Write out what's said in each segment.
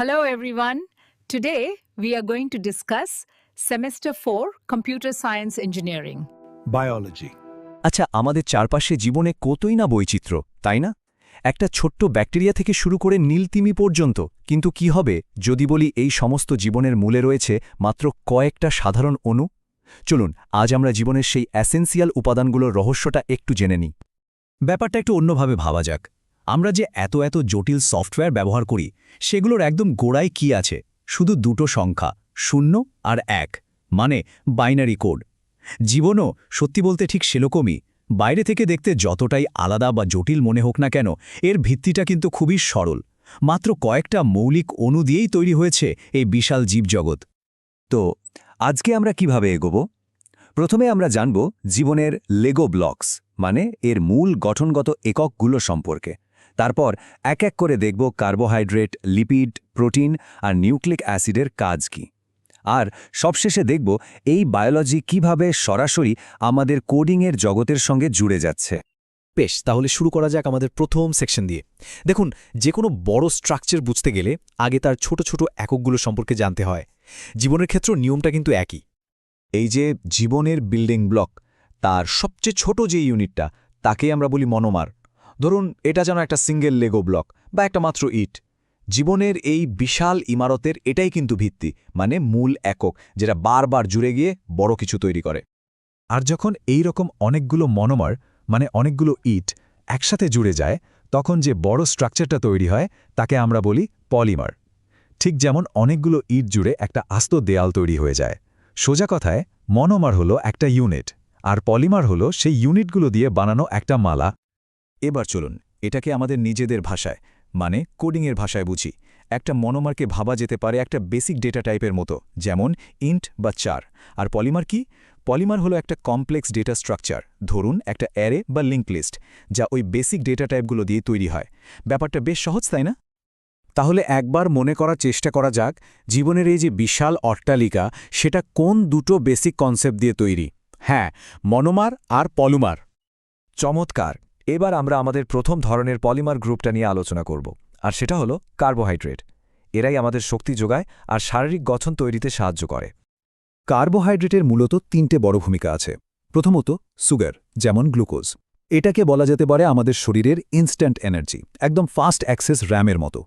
Hello, everyone. Today, we are going to discuss Semester 4 Computer Science Engineering. biology, আচ্ছা আমাদের চারপাশে জীবনে কতই না বৈচিত্র্য তাই না? একটা ছোট্ট ব্যাকটেরিয়া থেকে শুরু করে নীলতিমি পর্যন্ত কিন্তু কি হবে যদি বলি এই সমস্ত জীবনের মূলে রয়েছে মাত্র কয়েকটা সাধারণ অণু? চলুন আজ আমরা জীবনের সেই অ্যাসেন্সিয়াল উপাদানগুলোর রহস্যটা একটু জেনে নিই। ব্যাপারটা একটু অন্যভাবে ভাবা যাক। আমরা যে এত এত জটিল সফটওয়্যার ব্যবহার করি, সেগুলোর একদম গোড়ায় কি আছে? শুধু দুটো সংখ্যা, শূন্য আর এক মানে বাইনারি কোড। জীবনও, সত্যি বলতে ঠিক সেরকমই। বাইরে থেকে দেখতে যতটাই আলাদা বা জটিল মনে হোক না কেন, এর ভিত্তিটা কিন্তু খুবই সরল। মাত্র কয়েকটা মৌলিক অণু দিয়েই তৈরি হয়েছে এই বিশাল জীবজগৎ। তো, আজকে আমরা কীভাবে এগোব? প্রথমে আমরা জানব জীবনের লেগো ব্লকস মানে এর মূল গঠনগত এককগুলো সম্পর্কে। তারপর এক এক করে দেখব কার্বোহাইড্রেট, লিপিড, প্রোটিন আর নিউক্লিক অ্যাসিডের কাজ কি। আর সবশেষে দেখব এই বায়োলজি কীভাবে সরাসরি আমাদের কোডিংয়ের জগতের সঙ্গে জুড়ে যাচ্ছে। বেশ, তাহলে শুরু করা যাক আমাদের প্রথম সেকশন দিয়ে। দেখুন যে কোনো বড় স্ট্রাকচার বুঝতে গেলে আগে তার ছোট ছোট এককগুলো সম্পর্কে জানতে হয়। জীবনের ক্ষেত্র নিয়মটা কিন্তু একই। এই যে জীবনের বিল্ডিং ব্লক, তার সবচেয়ে ছোট যে ইউনিটটা, তাকেই আমরা বলি মনোমার। ধরুন, এটা যেন একটা সিঙ্গেল লেগো ব্লক বা একটা মাত্র ইট। জীবনের এই বিশাল ইমারতের এটাই কিন্তু ভিত্তি মানে মূল একক, যেটা বারবার জুড়ে গিয়ে বড় কিছু তৈরি করে। আর যখন এই রকম অনেকগুলো মনোমার মানে অনেকগুলো ইট, একসাথে জুড়ে যায়, তখন যে বড় স্ট্রাকচারটা তৈরি হয়, তাকে আমরা বলি পলিমার। ঠিক যেমন অনেকগুলো ইট জুড়ে একটা আস্ত দেয়াল তৈরি হয়ে যায়। সোজা কথায়, মনোমার হলো একটা ইউনিট, আর পলিমার হলো সেই ইউনিটগুলো দিয়ে বানানো একটা মালা এবার চলুন, এটাকে আমাদের নিজেদের ভাষায় মানে কোডিংয়ের ভাষায় বুঝি। একটা মনোমারকে ভাবা যেতে পারে একটা বেসিক ডেটা টাইপের মতো, যেমন ইন্ট বা চার আর পলিমার কি? পলিমার হলো একটা কমপ্লেক্স ডেটা স্ট্রাকচার ধরুন একটা অ্যারে বা লিঙ্ক লিস্ট যা ওই বেসিক ডেটা টাইপগুলো দিয়ে তৈরি হয়। ব্যাপারটা বেশ সহজ, তাই না? তাহলে একবার মনে করার চেষ্টা করা যাক, জীবনের এই যে বিশাল অট্টালিকা, সেটা কোন দুটো বেসিক কনসেপ্ট দিয়ে তৈরি? হ্যাঁ মনোমার আর পলুমার চমৎকার! এবার আমরা আমাদের প্রথম ধরনের পলিমার গ্রুপটা নিয়ে আলোচনা করব, আর সেটা হলো কার্বোহাইড্রেট। এরাই আমাদের শক্তি যোগায় আর শারীরিক গঠন তৈরিতে সাহায্য করে। কার্বোহাইড্রেটের মূলত তিনটে বড় ভূমিকা আছে। প্রথমত, সুগার, যেমন গ্লুকোজ। এটাকে বলা যেতে পারে আমাদের শরীরের ইনস্ট্যান্ট এনার্জি, একদম ফাস্ট অ্যাক্সেস র্যামের মতো।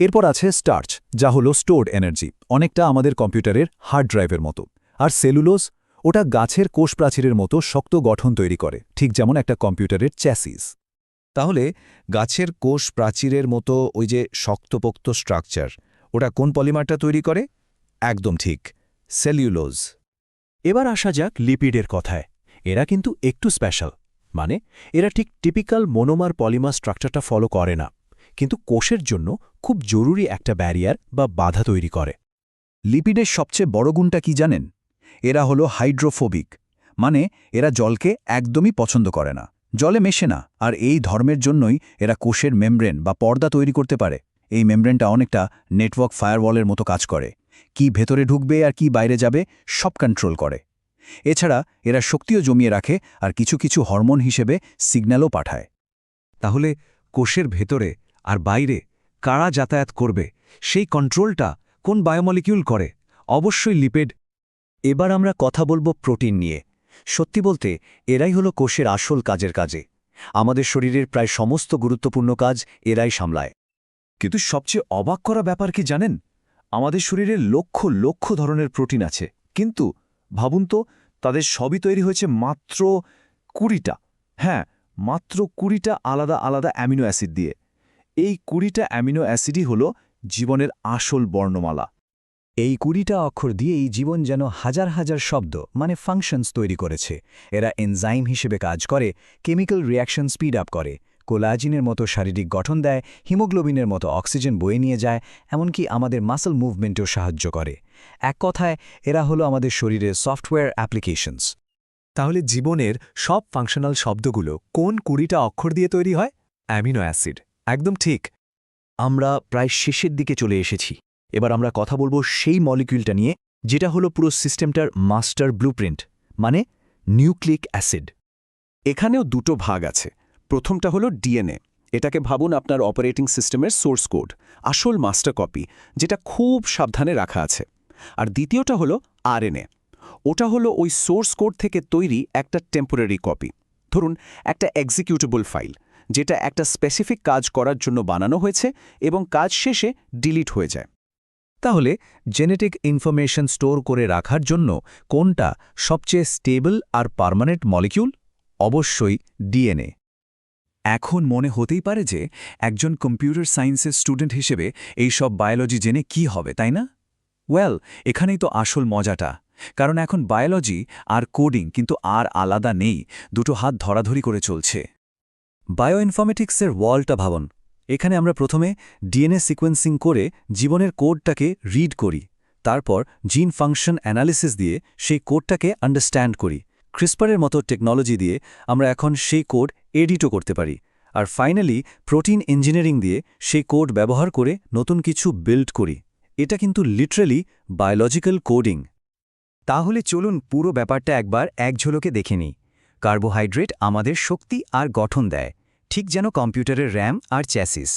এরপর আছে স্টার্চ, যা হলো স্টোর্ড এনার্জি, অনেকটা আমাদের কম্পিউটারের হার্ড ড্রাইভের মতো। আর সেলুলোজ ওটা গাছের কোষ প্রাচীরের মতো শক্ত গঠন তৈরি করে, ঠিক যেমন একটা কম্পিউটারের চ্যাসিস তাহলে গাছের কোষ প্রাচীরের মতো ওই যে শক্তপোক্ত স্ট্রাকচার ওটা কোন পলিমারটা তৈরি করে? একদম ঠিক সেলিউলোজ এবার আসা যাক লিপিডের কথায়। এরা কিন্তু একটু স্পেশাল মানে এরা ঠিক টিপিক্যাল মনোমার পলিমার স্ট্রাকচারটা ফলো করে না, কিন্তু কোষের জন্য খুব জরুরি একটা ব্যারিয়ার বা বাধা তৈরি করে। লিপিডের সবচেয়ে বড় গুণটা কি জানেন? এরা হলো হাইড্রোফোবিক মানে এরা জলকে একদমই পছন্দ করে না। জলে মেশে না, আর এই ধর্মের জন্যই এরা কোষের মেমব্রেন বা পর্দা তৈরি করতে পারে। এই মেমব্রেনটা অনেকটা নেটওয়ার্ক ফায়ারওয়ালের মতো কাজ করে। কি ভেতরে ঢুকবে আর কি বাইরে যাবে, সব কন্ট্রোল করে। এছাড়া এরা শক্তিও জমিয়ে রাখে আর কিছু কিছু হরমোন হিসেবে সিগন্যালও পাঠায়। তাহলে কোষের ভেতরে আর বাইরে কারা যাতায়াত করবে? সেই কন্ট্রোলটা কোন বায়োমলিকিউল করে? অবশ্যই লিপিড এবার আমরা কথা বলব প্রোটিন নিয়ে। সত্যি বলতে, এরাই হলো কোষের আসল কাজের কাজে। আমাদের শরীরের প্রায় সমস্ত গুরুত্বপূর্ণ কাজ এরাই সামলায়। কিন্তু সবচেয়ে অবাক করা ব্যাপার কি জানেন? আমাদের শরীরে লক্ষ লক্ষ ধরনের প্রোটিন আছে। কিন্তু, ভাবুন তো, তাদের সবই তৈরি হয়েছে মাত্র কুড়িটা। হ্যাঁ মাত্র কুড়িটা আলাদা আলাদা অ্যামিনো অ্যাসিড দিয়ে। এই কুড়িটা অ্যামিনো অ্যাসিডই হল জীবনের আসল বর্ণমালা। এই কুড়িটা অক্ষর দিয়ে এই জীবন যেন হাজার হাজার শব্দ মানে ফাংশনস তৈরি করেছে। এরা এনজাইম হিসেবে কাজ করে কেমিক্যাল রিয়াকশন স্পিড আপ করে। কোলাজিনের মতো শারীরিক গঠন দেয়, হিমোগ্লোবিনের মতো অক্সিজেন বয়ে নিয়ে যায়, এমনকি আমাদের মাসল মুভমেন্টেও সাহায্য করে। এক কথায়, এরা হলো আমাদের শরীরের সফটওয়্যার অ্যাপ্লিকেশনস তাহলে জীবনের সব ফাংশনাল শব্দগুলো কোন কুড়িটা অক্ষর দিয়ে তৈরি হয়? Amino acid. একদম ঠিক। আমরা প্রায় শেষের দিকে চলে এসেছি। এবার আমরা কথা বলব সেই মলিকিউলটা নিয়ে, যেটা হলো পুরো সিস্টেমটার মাস্টার ব্লুপ্রিন্ট মানে নিউক্লিক অ্যাসিড। এখানেও দুটো ভাগ আছে। প্রথমটা হলো ডিএনএ। এটাকে ভাবুন আপনার অপারেটিং সিস্টেমের সোর্স কোড, আসল মাস্টার কপি, যেটা খুব সাবধানে রাখা আছে। আর দ্বিতীয়টা হলো আরএনএ। ওটা হলো ওই সোর্স কোড থেকে তৈরি একটা টেম্পোরারি কপি। ধরুন, একটা এক্সিকিউটেবল ফাইল, যেটা একটা স্পেসিফিক কাজ করার জন্য বানানো হয়েছে এবং কাজ শেষে ডিলিট হয়ে যায়। তাহলে জেনেটিক ইনফরমেশন স্টোর করে রাখার জন্য কোনটা সবচেয়ে স্টেবল আর পার্মানেন্ট মলিকিউল অবশ্যই ডিএনএ এখন মনে হতেই পারে যে একজন কম্পিউটার সায়েন্সের স্টুডেন্ট হিসেবে এই সব বায়োলজি জেনে কি হবে, তাই না? ওয়েল এখানেই তো আসল মজাটা। কারণ এখন বায়োলজি আর কোডিং কিন্তু আর আলাদা নেই, দুটো হাত ধরাধরি করে চলছে। বায়ো বায়োইনফরমেটিক্সের ওয়ালটা ভাবন। এখানে আমরা প্রথমে ডিএনএ সিকোয়েন্সিং করে জীবনের কোডটাকে রিড করি, তারপর জিন ফাংশন অ্যানালিসিস দিয়ে সেই কোডটাকে আন্ডারস্ট্যান্ড করি। ক্রিসপারের মতো টেকনোলজি দিয়ে আমরা এখন সেই কোড এডিটও করতে পারি। আর ফাইনালি প্রোটিন ইঞ্জিনিয়ারিং দিয়ে সেই কোড ব্যবহার করে নতুন কিছু বিল্ড করি। এটা কিন্তু লিটারেলি বায়োলজিক্যাল কোডিং। তাহলে চলুন পুরো ব্যাপারটা একবার এক ঝলকে দেখে নিই। কার্বোহাইড্রেট আমাদের শক্তি আর গঠন দেয়। ঠিক যেন কম্পিউটারের র্যাম আর চ্যাসিস।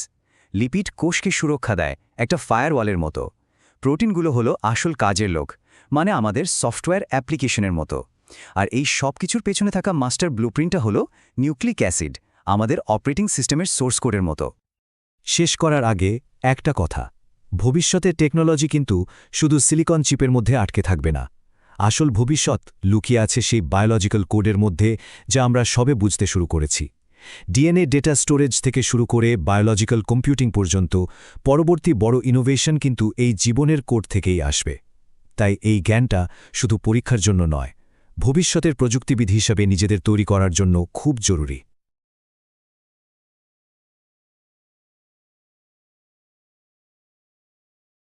লিপিড কোষকে সুরক্ষা দেয়, একটা ফায়ারওয়ালের মতো। প্রোটিনগুলো হলো আসল কাজের লোক মানে আমাদের সফটওয়্যার অ্যাপ্লিকেশনের মতো। আর এই সব কিছুর পেছনে থাকা মাস্টার ব্লুপ্রিন্টটা হলো নিউক্লিক অ্যাসিড, আমাদের অপারেটিং সিস্টেমের সোর্স কোডের মতো। শেষ করার আগে একটা কথা ভবিষ্যতের টেকনোলজি কিন্তু শুধু সিলিকন চিপের মধ্যে আটকে থাকবে না। আসল ভবিষ্যৎ লুকিয়ে আছে সেই বায়োলজিক্যাল কোডের মধ্যে যা আমরা সবে বুঝতে শুরু করেছি। ডিএনএ ডেটা স্টোরেজ থেকে শুরু করে বায়োলজিক্যাল কম্পিউটিং পর্যন্ত পরবর্তী বড় ইনোভেশন কিন্তু এই জীবনের কোড থেকেই আসবে। তাই এই জ্ঞানটা শুধু পরীক্ষার জন্য নয়, ভবিষ্যতের প্রযুক্তিবিদ হিসাবে নিজেদের তৈরি করার জন্য খুব জরুরি।